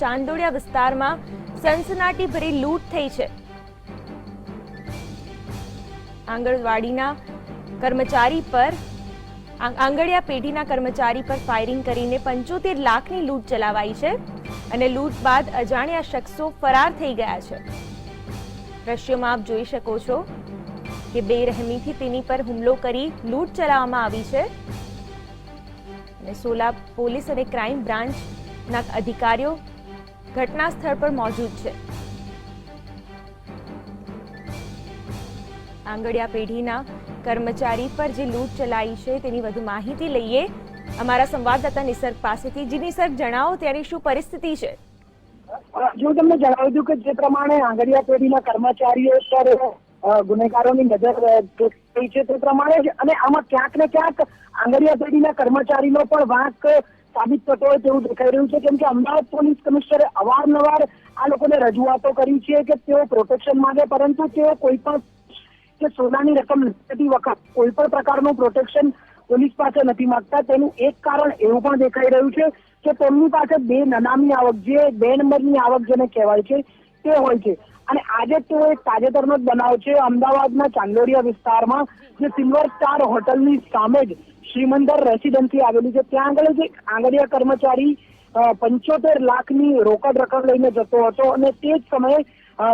ચાંદોડિયા વિસ્તારમાં સનસનાટી ભરી લૂંટ થઈ છે. આંગણવાડીના કર્મચારી પર આંગણિયા પેઢીના કર્મચારી પર ફાયરિંગ કરીને પંચોતેર લાખની લૂંટ ચલાવાઈ છે અને લૂંટ બાદ અજાણ્યા શખ્સો ફરાર થઈ ગયા છે. દ્રશ્યોમાં આપ જોઈ શકો છો કે બેરહેમીથી તેની પર હુમલો કરી લૂંટ ચલાવવામાં આવી છે. અને સોલા પોલીસ અને ક્રાઇમ બ્રાન્ચના અધિકારીઓ ઘટના સ્થળ પર મોજૂદ છે. આંગડિયા પેઢીના કર્મચારી પર જે લૂંટ ચલાઈ છે તેની વધુ માહિતી લઈએ. અમારા સંવાદદાતા નિસર્ગ પાસેથી. જી નિસર્ગ, જણાવો ત્યારે શું પરિસ્થિતિ છે? જો તમને જણાવી દઉં કે જે પ્રમાણે આંગડિયા પેઢીના કર્મચારીઓ પર ગુનેગારોની નજર થઈ છે તે પ્રમાણે અને આમાં ક્યાંક ને ક્યાંક આંગડિયા પેઢીના કર્મચારીનો પણ વાંક સાબિત થતો હોય તેવું દેખાઈ રહ્યું છે. કેમ કે અમદાવાદ પોલીસ કમિશનરે અવારનવાર આ લોકોને રજૂઆતો કરી છે કે તેઓ પ્રોટેક્શન માંગે, પરંતુ તેઓ કોઈ પણ કે સોનાની રકમ લેતી વખત કોઈ પણ પ્રકારનું પ્રોટેક્શન પોલીસ પાસે નથી માંગતા. તેનું એક કારણ એવું પણ દેખાઈ રહ્યું છે કે તેમની પાસે બે નનામી આવક જે બે નંબરની આવક જેને કહેવાય છે તે હોય છે. અને આજે તેઓ એક તાજેતરનો જ બનાવ છે અમદાવાદના ચાંદોડિયા વિસ્તારમાં, જે સિલ્વર સ્ટાર હોટલની સામે જ શ્રીમંદર રેસિડેન્સી આવેલી છે. ત્યાં આગળ જે આંગડિયા કર્મચારી પંચોતેર લાખની રોકડ રકમ લઈને જતો હતો અને તે જ સમયે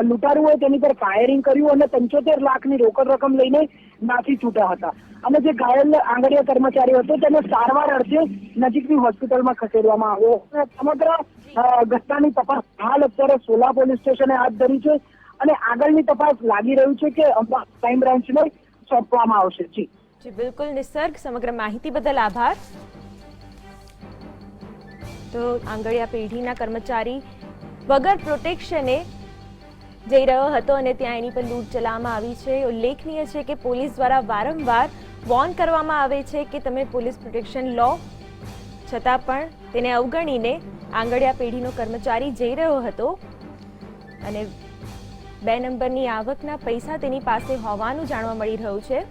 લૂંટારુઓએ તેની પર ફાયરિંગ કર્યું અને પંચોતેર લાખની રોકડ રકમ લઈને નાસી છૂટ્યા હતા. અને જે ઘાયલ આંગડિયા કર્મચારી હતો, તેને સારવાર અર્થે નજીકની હોસ્પિટલમાં ખસેડવામાં આવ્યો અને સમગ્ર ઘટનાની તપાસ હાલ અત્યારે સોલા પોલીસ સ્ટેશને હાથ ધરી છે. અને આગળની તપાસ લાગી રહ્યું છે કે અંબા ક્રાઇમ બ્રાન્ચને સોંપવામાં આવશે. જી. જી બિલકુલ નિસર્ગ સમગ્ર માહિતી બદલ આભાર તો આંગળિયા પેઢીના કર્મચારી વગર પ્રોટેક્શને જઈ રહ્યો હતો અને ત્યાં એની પર લૂંટ ચલાવવામાં આવી છે ઉલ્લેખનીય છે કે પોલીસ દ્વારા વારંવાર વોર્ન કરવામાં આવે છે કે તમે પોલીસ પ્રોટેક્શન લો છતાં પણ તેને અવગણીને આંગળિયા પેઢીનો કર્મચારી જઈ રહ્યો હતો અને બે નંબરની આવકના પૈસા તેની પાસે હોવાનું જાણવા મળી રહ્યું છે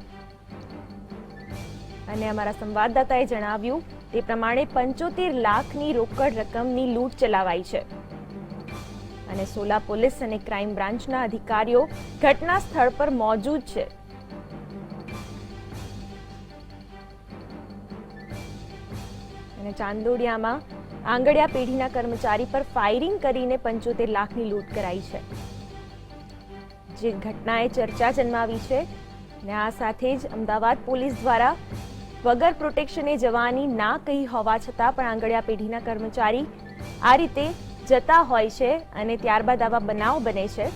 અને અમારા સંવાદદાતાએ જણાવ્યું, તે પ્રમાણે પંચોતેર લાખની રોકડ રકમની લૂંટ ચલાવાઈ છે. અને સોલા પોલીસ અને ક્રાઇમ બ્રાન્ચના અધિકારીઓ ઘટના સ્થળ પર મોજૂદ છે. અને ચાંદોડિયામાં આંગડિયા પેઢીના કર્મચારી પર ફાયરિંગ કરીને પંચોતેર લાખની લૂંટ કરાઈ છે. જે ઘટનાએ ચર્ચા જન્માવી છે અને આ સાથે જ અમદાવાદ પોલીસ દ્વારા વગર પ્રોટેક્શને જવાની ના કહી હોવા છતાં પણ આંગળિયા પેઢીના કર્મચારી આ રીતે જતા હોય છે અને ત્યારબાદ આવા બનાવ બને છે.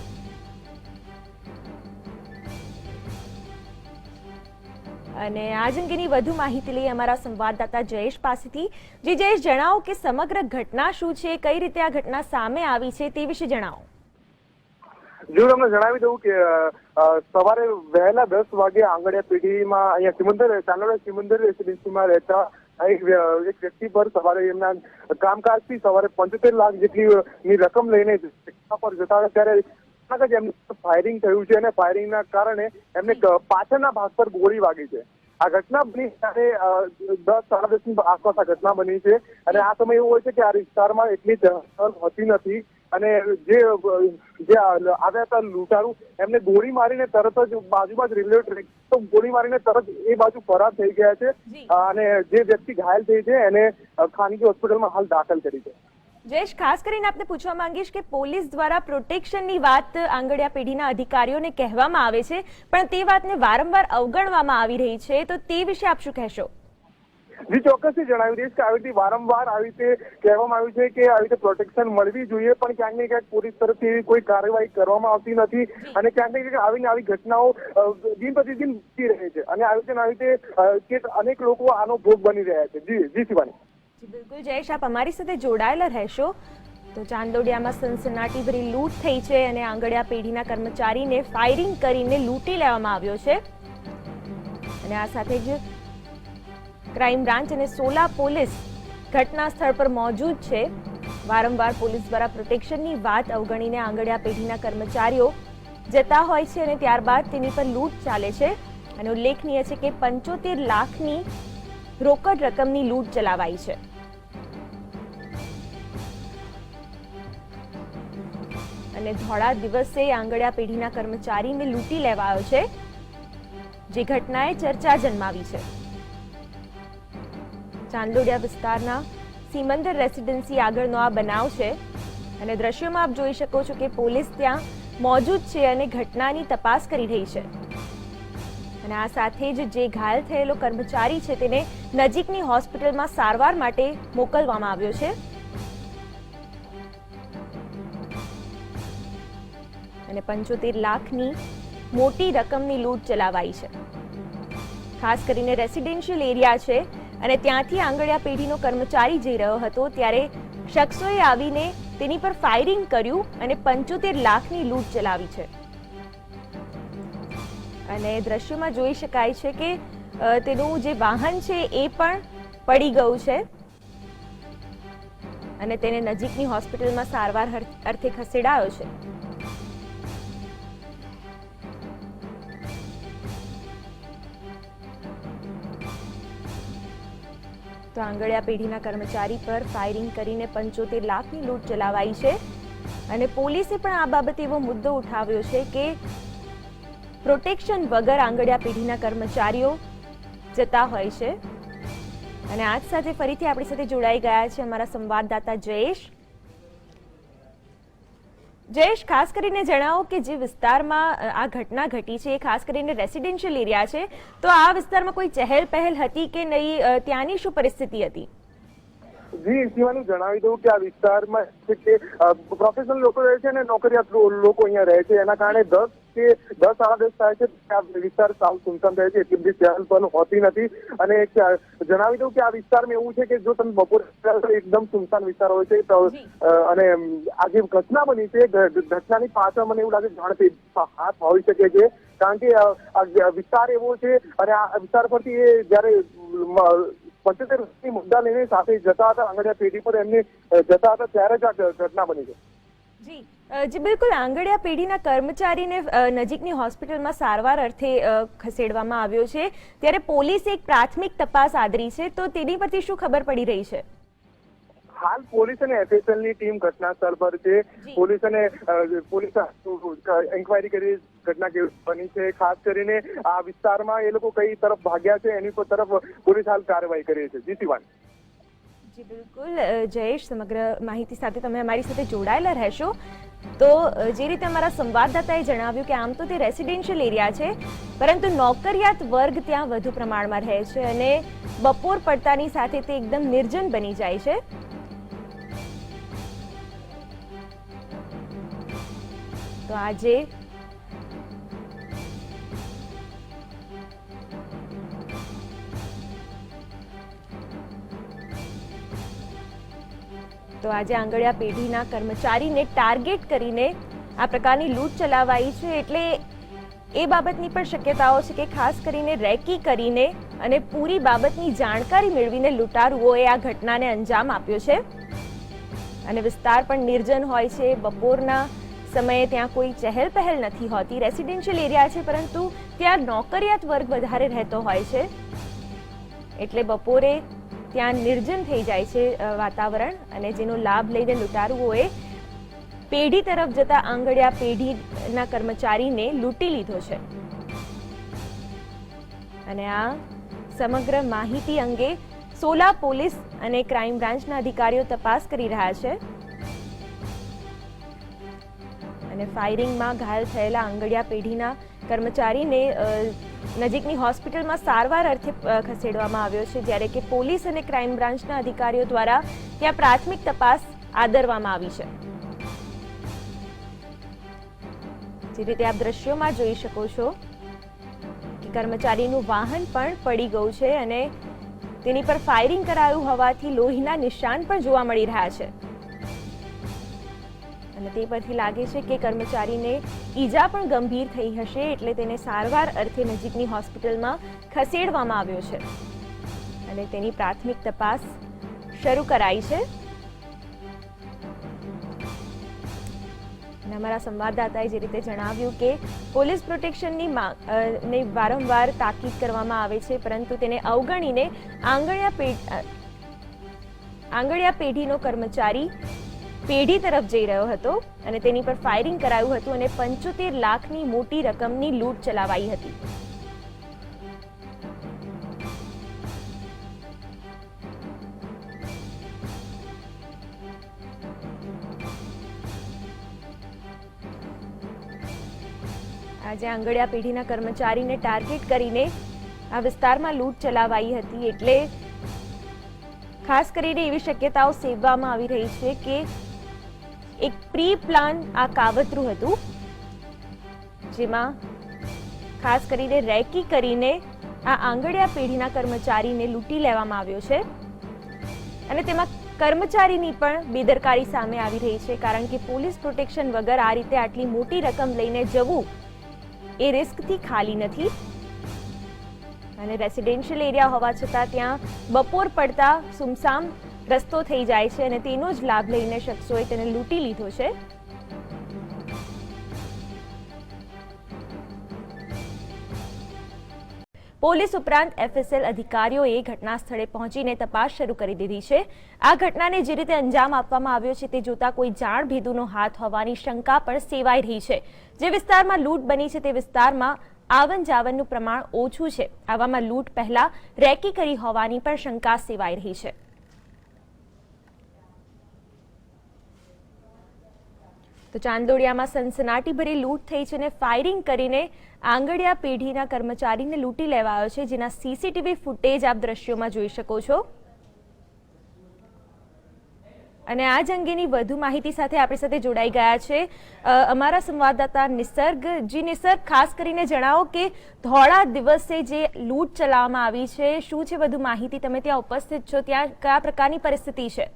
અને આજ અંગેની વધુ માહિતી લઈ અમારા સંવાદદાતા જયેશ પાસેથી. જે જયેશ, જણાવો કે સમગ્ર ઘટના શું છે? કઈ રીતે આ ઘટના સામે આવી છે તે વિશે જણાવો. જો તમને જણાવી દઉં કે સવારે વહેલા દસ વાગે આંગણિયા પેઢીમાં અહીંયા સિમંદર ચાંદોડા સિમંદર રેસિડેન્સીમાં રહેતા એક વ્યક્તિ પર સવારે એમના કામકાજથી સવારે પંચોતેર લાખ જેટલી ની રકમ લઈને પર જતા હતા. ત્યારે જ એમને ફાયરિંગ થયું છે અને ફાયરિંગના કારણે એમને પાછળના ભાગ પર ગોળી વાગી છે. આ ઘટના બની ત્યારે દસ સાડા દસની આસપાસ આ ઘટના બની છે. અને આ સમય એવું હોય છે કે આ વિસ્તારમાં એટલી હોતી નથી. અને જે જે આવ્યા હતા લૂંટારું એમને ગોળી મારીને તરત જ બાજુમાં જ રેલવે ટ્રેક તો ગોળી મારીને તરત એ બાજુ ફરાર થઈ ગયા છે. અને જે વ્યક્તિ ઘાયલ થઈ છે એને ખાનગી હોસ્પિટલમાં હાલ દાખલ કરી છે. જયેશ ખાસ કરીને આપને પૂછવા માંગીશ કે પોલીસ દ્વારા પ્રોટેક્શનની વાત આંગડિયા પેઢીના અધિકારીઓને કહેવામાં આવે છે પણ તે વાતને વારંવાર અવગણવામાં આવી રહી છે તો તે વિશે આપ શું કહેશો? જી, ચોક્કસથી જણાવી દઈશ કે આવી રીતે વારંવાર આવી રીતે કહેવામાં આવ્યું છે કે આવી રીતે પ્રોટેક્શન મળવી જોઈએ, પણ ક્યાંક ને ક્યાંક પોલીસ તરફથી એવી કોઈ કાર્યવાહી કરવામાં આવતી નથી અને ક્યાંક ને ક્યાંક આવીને આવી ઘટનાઓ દિન પ્રતિદિન વધી રહે છે અને આવી રીતે આવી રીતે અનેક લોકો આનો ભોગ બની રહ્યા છે. જી જી શિવાની. બિલકુલ. જયેશ, આપ અમારી સાથે જોડાયેલા રહેશો. તો ચાંદોડિયામાં સનસનાટી ભરી લૂંટ થઈ છે અને આંગડિયા પેઢીના કર્મચારીને ફાયરિંગ કરીને લૂંટી લેવામાં આવ્યો છે. અને આ સાથે જ ક્રાઇમ બ્રાન્ચ અને સોલા પોલીસ ઘટના સ્થળ પર મોજૂદ છે. વારંવાર પોલીસ દ્વારા પ્રોટેક્શનની વાત અવગણીને આંગડિયા પેઢીના કર્મચારીઓ જતા હોય છે અને ત્યારબાદ તેની પર લૂંટ ચાલે છે. અને ઉલ્લેખનીય છે કે પંચોતેર લાખની રોકડ રકમની લૂંટ ચલાવાઈ છે. અને ધોળા દિવસે આંગળિયા પેઢીના કર્મચારીને લૂંટી લેવાયો છે. જે ઘટનાએ ચર્ચા જન્માવી છે. ચાંદોડિયા વિસ્તારના સીમંદર રેસિડેન્સી આગળનો આ બનાવ છે. અને દ્રશ્યોમાં આપ જોઈ શકો છો કે પોલીસ ત્યાં મોજૂદ છે અને ઘટનાની તપાસ કરી રહી છે. અને આ સાથે જ જે ઘાયલ થયેલો કર્મચારી છે તેને નજીકની હોસ્પિટલમાં સારવાર માટે મોકલવામાં આવ્યો છે. અને પંચોતેર લાખની મોટી રકમની લૂંટ ચલાવાઈ છે. ખાસ કરીને રેસિડેન્શિયલ એરિયા છે અને ત્યાંથી આંગળિયા પેઢીનો કર્મચારી જઈ રહ્યો હતો ત્યારે શખ્સોએ આવીને તેની પર ફાયરિંગ કર્યું અને પંચોતેર લાખની લૂંટ ચલાવી છે. અને દ્રશ્યોમાં જોઈ શકાય છે કે તેનું જે વાહન છે એ પણ પડી ગયું છે અને તેને નજીકની હોસ્પિટલમાં સારવાર અર્થે ખસેડાયો છે. તો આંગળિયા પેઢીના કર્મચારી પર ફાયરિંગ કરીને પંચોતેર લાખની લૂંટ ચલાવાઈ છે. અને પોલીસે પણ આ બાબતે એવો મુદ્દો ઉઠાવ્યો છે કે પ્રોટેક્શન વગર આંગળિયા પેઢીના કર્મચારીઓ જતા હોય છે. અને આજ સાથે ફરીથી આપણી સાથે જોડાઈ ગયા છે અમારા સંવાદદાતા જયેશ. જયેશ, ખાસ કરીને જણાવો કે જે વિસ્તારમાં આ ઘટના ઘટી છે, એ ખાસ કરીને રેસિડેન્શિયલ એરિયા છે, તો આ વિસ્તારમાં કોઈ ચહેલ પહેલ હતી કે નહીં? ત્યાંની શું પરિસ્થિતિ હતી? જી શિવાની જણાવી દઉં કે આ વિસ્તારમાં કે પ્રોફેશનલ લોકો રહે છે અને નોકરિયાત લોકો અહીંયા રહે છે. એના કારણે દસ કે દસ સાડા દસ થાય છે આ વિસ્તાર સાવ સુનસાન રહે છે એટલી બધી ચહેલ પણ હોતી નથી. અને જણાવી દઉં કે આ વિસ્તારમાં એવું છે કે જો તમે બપોરે એકદમ સુનસાન વિસ્તાર હોય છે તો, અને આ જે ઘટના બની છે ઘટનાની પાછળ મને એવું લાગે જાણ હાથ હોઈ શકે છે. કારણ કે આ વિસ્તાર એવો છે અને આ વિસ્તાર પરથી એ જ્યારે પંચોતેર વર્ષની મુદ્દા લઈને સાથે જતા હતા આંગળીયા પેઢી પર એમને જતા હતા ત્યારે જ આ ઘટના બની છે. જી જી, બિલકુલ આંગળિયા પેઢીના કર્મચારીને નજીકની હોસ્પિટલમાં સારવાર અર્થે ખસેડવામાં આવ્યો છે. ત્યારે પોલીસે એક પ્રાથમિક તપાસ આદરી છે. તો તેની પરથી શું ખબર પડી રહી છે? હાલ પોલીસ અને એફએસએલની ટીમ ઘટના સ્થળ પર છે. પોલીસ અને પોલીસ એન્ક્વાયરી કરી ઘટના કેવી બની છે. ખાસ કરીને આ વિસ્તારમાં એ લોકો કઈ તરફ ભાગ્યા છે એની પર તરફ પોલીસ હાલ કાર્યવાહી કરી છે. જીતીવાન જી બિલકુલ. જયેશ સમગ્ર માહિતી સાથે તમે અમારી સાથે જોડાયેલા રહેશો. તો જે રીતે અમારા સંવાદદાતાએ જણાવ્યું કે આમ તો તે રેસિડેન્શિયલ એરિયા છે પરંતુ નોકરિયાત વર્ગ ત્યાં વધુ પ્રમાણમાં રહે છે અને બપોર પડતાની સાથે તે એકદમ નિર્જન બની જાય છે. આજે તો આજે આંગળિયા પેઢીના કર્મચારીને ટાર્ગેટ કરીને આ પ્રકારની લૂંટ ચલાવાઈ છે એટલે એ બાબતની પણ શક્યતાઓ છે કે ખાસ કરીને રેકી કરીને અને પૂરી બાબતની જાણકારી મેળવીને લૂંટારુઓએ આ ઘટનાને અંજામ આપ્યો છે. અને વિસ્તાર પણ નિર્જન હોય છે, બપોરના સમયે ત્યાં કોઈ ચહેલ પહેલ નથી હોતી. રેસિડેન્શિયલ એરિયા છે, પરંતુ ત્યાં નોકરિયાત વર્ગ વધારે રહેતો હોય છે. એટલે બપોરે ત્યાં નિર્જન થઈ જાય છે વાતાવરણ અને જેનો લાભ લઈને લૂંટારુઓએ પેઢી તરફ જતા આંગળિયા પેઢીના કર્મચારીને લૂંટી લીધો છે. અને આ સમગ્ર માહિતી અંગે સોલા પોલીસ અને ક્રાઇમ બ્રાન્ચના અધિકારીઓ તપાસ કરી રહ્યા છે. અને ફાયરિંગમાં ઘાયલ થયેલા આંગળિયા પેઢીના કર્મચારીને નજીકની હોસ્પિટલમાં સારવાર અર્થે ખસેડવામાં આવ્યો છે, જ્યારે કે પોલીસ અને ક્રાઇમ બ્રાન્ચના અધિકારીઓ દ્વારા ત્યાં પ્રાથમિક તપાસ આદરવામાં આવી છે. જે રીતે આપ દ્રશ્યોમાં જોઈ શકો છો કે કર્મચારીનું વાહન પણ પડી ગયું છે અને તેની પર ફાયરિંગ કરાયું હોવાથી લોહીના નિશાન પણ જોવા મળી રહ્યા છે. અને તે પરથી લાગે છે કે કર્મચારીને ઈજા પણ ગંભીર થઈ હશે એટલે તેને સારવાર અર્થે નજીકની હોસ્પિટલમાં ખસેડવામાં આવ્યો છે. અને તેની પ્રાથમિક તપાસ શરૂ કરાઈ છે. અમારા સંવાદદાતાએ જે રીતે જણાવ્યું કે પોલીસ પ્રોટેક્શનની ને વારંવાર તાકીદ કરવામાં આવે છે, પરંતુ તેને અવગણીને આંગળિયા આંગળિયા પેઢીનો કર્મચારી પેઢી તરફ જઈ રહ્યો હતો અને તેની પર ફાયરિંગ કરાયું હતું અને પંચોતેર લાખની મોટી રકમની લૂંટ ચલાવાઈ હતી. આજે આંગળિયા પેઢીના કર્મચારીને ટાર્ગેટ કરીને આ વિસ્તારમાં લૂંટ ચલાવાઈ હતી એટલે ખાસ કરીને એવી શક્યતાઓ સેવવામાં આવી રહી છે કે એક પ્રી પ્લાન આ કાવતરું હતું, જેમાં ખાસ કરીને રેકી કરીને આ આંગળિયા પેઢીના કર્મચારીને લૂંટી લેવામાં આવ્યો છે. અને તેમાં કર્મચારીની પણ બેદરકારી સામે આવી રહી છે, કારણ કે પોલીસ પ્રોટેક્શન વગર આ રીતે આટલી મોટી રકમ લઈને જવું એ રિસ્કથી ખાલી નથી. અને રેસિડેન્શિયલ એરિયા હોવા છતાં ત્યાં બપોર પડતા સુમસામ રસ્તો થઈ જાય છે અને તેનો જ લાભ લઈને શખ્સોએ તેને લૂંટી લીધો છે. પોલીસ ઉપરાંત એફએસએલ અધિકારીઓએ ઘટના સ્થળે પહોંચીને તપાસ શરૂ કરી દીધી છે. આ ઘટનાને જે રીતે અંજામ આપવામાં આવ્યો છે તે જોતા કોઈ જાણ ભેદુનો હાથ હોવાની શંકા પણ સેવાઈ રહી છે. જે વિસ્તારમાં લૂંટ બની છે તે વિસ્તારમાં આવન જાવનનું પ્રમાણ ઓછું છે. આવામાં લૂંટ પહેલા રેકી કરી હોવાની પણ શંકા સેવાઈ રહી છે. તો ચાંદોડિયામાં સનસનાટીભરી લૂંટ થઈ છે અને ફાયરિંગ કરીને આંગડિયા પેઢીના કર્મચારીને લૂંટી લેવાયો છે, જેના સીસીટીવી ફૂટેજ આપ દ્રશ્યોમાં જોઈ શકો છો. અને આ જ અંગેની વધુ માહિતી સાથે આપણી સાથે જોડાઈ ગયા છે અમારા સંવાદદાતા નિસર્ગ. જી નિસર્ગ, ખાસ કરીને જણાવો કે ધોળા દિવસે જે લૂંટ ચલાવવામાં આવી છે, શું છે વધુ માહિતી? તમે ત્યાં ઉપસ્થિત છો, ત્યાં કયા પ્રકારની પરિસ્થિતિ છે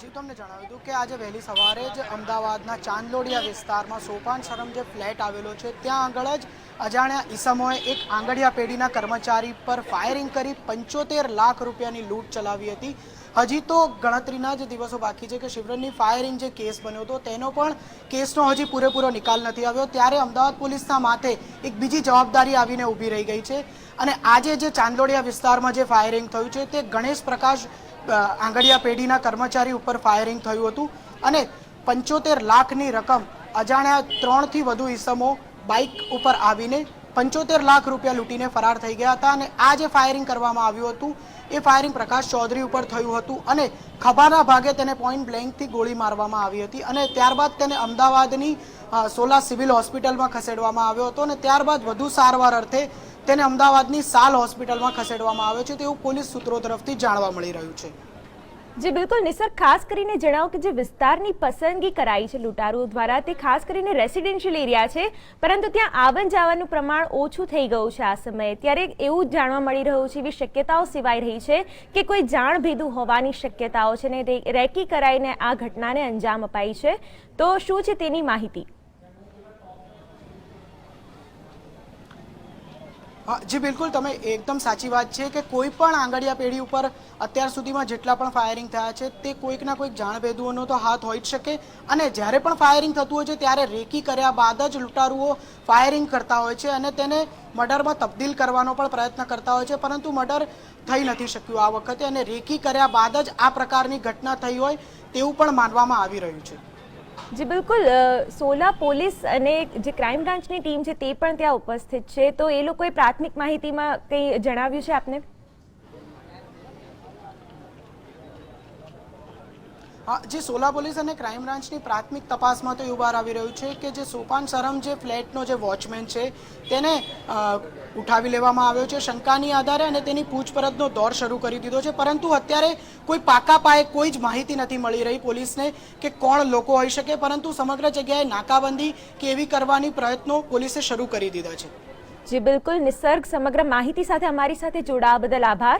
જી તમને જણાવ્યું હતું કે આજે વહેલી સવારે જ અમદાવાદના ચાંદલોડિયા વિસ્તારમાં સોપાન શરમ જે ફ્લેટ આવેલો છે, ત્યાં આગળ જ અજાણ્યા ઈસમોએ એક આંગડિયા પેઢીના કર્મચારી પર ફાયરિંગ કરી પંચોતેર લાખ રૂપિયાની લૂંટ ચલાવી હતી. હજી તો ગણતરીના જ દિવસો બાકી છે કે શિવરનની ફાયરિંગ જે કેસ બન્યો હતો, તેનો પણ કેસનો હજી પૂરેપૂરો નિકાલ નથી આવ્યો. ત્યારે અમદાવાદ પોલીસના માથે એક બીજી જવાબદારી આવીને ઊભી રહી ગઈ છે. અને આજે જે ચાંદલોડિયા વિસ્તારમાં જે ફાયરિંગ થયું છે, તે ગણેશ પ્રકાશ આંગડિયા પેઢીના કર્મચારી ઉપર ફાયરિંગ થયું હતું અને પંચોતેર લાખની રકમ અજાણ્યા ત્રણથી વધુ ઈસમો બાઇક ઉપર આવીને પંચોતેર લાખ રૂપિયા લૂંટીને ફરાર થઈ ગયા હતા અને આ જે ફાયરિંગ કરવામાં આવ્યું હતું, એ ફાયરિંગ પ્રકાશ ચૌધરી ઉપર થયું હતું અને ખભાના ભાગે તેને પોઈન્ટ બ્લેન્કથી ગોળી મારવામાં આવી હતી અને ત્યારબાદ તેને અમદાવાદની સોલા સિવિલ હોસ્પિટલમાં ખસેડવામાં આવ્યો હતો અને ત્યારબાદ વધુ સારવાર અર્થે તેને અમદાવાદની સાલ હોસ્પિટલમાં ખસેડવામાં આવ્યો છે તેવું પોલીસ સૂત્રો તરફથી જાણવા મળી રહ્યું છે. જે, બિલકુલ નિસર ખાસ કરીને જણાવો કે જે વિસ્તારની પસંદગી કરાઈ છે લૂંટારુઓ દ્વારા તે ખાસ કરીને રેસિડેન્શિયલ એરિયા છે, પરંતુ ત્યાં આવન જાવાનું પ્રમાણ ઓછું થઈ ગયું છે આ સમયે. ત્યારે એવું જાણવા મળી રહ્યું છે એવી શક્યતાઓ સિવાય રહી છે કે કોઈ જાણ ભેદું હોવાની શક્યતાઓ છે ને રેકી કરાઈને આ ઘટનાને અંજામ અપાઈ છે. તો શું છે તેની માહિતી? જી, બિલકુલ. તમે એકદમ સાચી વાત છે કે કોઈ પણ આંગળિયા પેઢી ઉપર અત્યાર સુધીમાં જેટલા પણ ફાયરિંગ થયા છે, તે કોઈકના કોઈક જાણભેદુઓનો તો હાથ હોઈ જ શકે. અને જ્યારે પણ ફાયરિંગ થતું હોય છે, ત્યારે રેકી કર્યા બાદ જ લૂંટારુઓ ફાયરિંગ કરતા હોય છે અને તેને મર્ડરમાં તબદીલ કરવાનો પણ પ્રયત્ન કરતા હોય છે. પરંતુ મર્ડર થઈ નથી શક્યું આ વખતે અને રેકી કર્યા બાદ જ આ પ્રકારની ઘટના થઈ હોય તેવું પણ માનવામાં આવી રહ્યું છે. જી, બિલકુલ સોલા પોલીસ અને જે ક્રાઇમ બ્રાન્ચની ટીમ છે તે પણ ત્યાં ઉપસ્થિત છે. તો એ લોકોએ પ્રાથમિક માહિતીમાં કંઈ જણાવ્યું છે આપને? જે સોલા પોલીસ અને ક્રાઇમ બ્રાન્ચની પ્રાથમિક તપાસમાં તો એવું બહાર આવી રહ્યું છે કે જે સોપાન સરમ જે ફ્લેટનો જે વોચમેન છે, તેને ઉઠાવી લેવામાં આવ્યો છે શંકાની આધારે અને તેની પૂછપરછનો દોર શરૂ કરી દીધો છે. પરંતુ અત્યારે કોઈ પાકા પાયે કોઈ જ માહિતી નથી મળી રહી પોલીસને કે કોણ લોકો હોઈ શકે, પરંતુ સમગ્ર જગ્યાએ નાકાબંધી કે એવી કરવાની પ્રયત્નો પોલીસે શરૂ કરી દીધા છે. જી, બિલકુલ. નિસર્ગ સમગ્ર માહિતી સાથે અમારી સાથે જોડાવા બદલ આભાર.